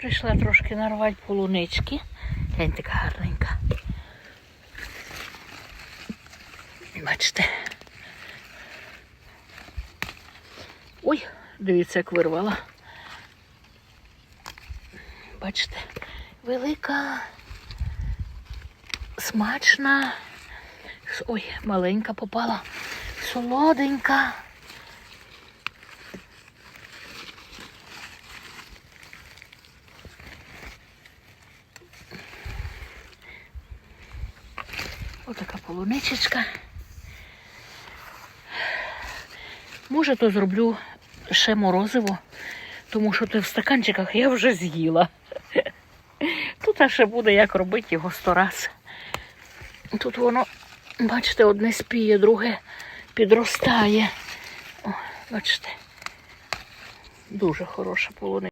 Прийшла трошки нарвати полунички. Глянь, така гарненька. Бачите. Ой, дивіться, як вирвала. Бачите, велика, смачна. Ой, маленька попала. Солоденька. Отака полуничечка. Може, то зроблю ще морозиво, тому що те в стаканчиках я вже з'їла. Тут ще буде як робити його сто раз. Тут воно, бачите, одне спіє, друге підростає. О, бачите, дуже хороша полуниця.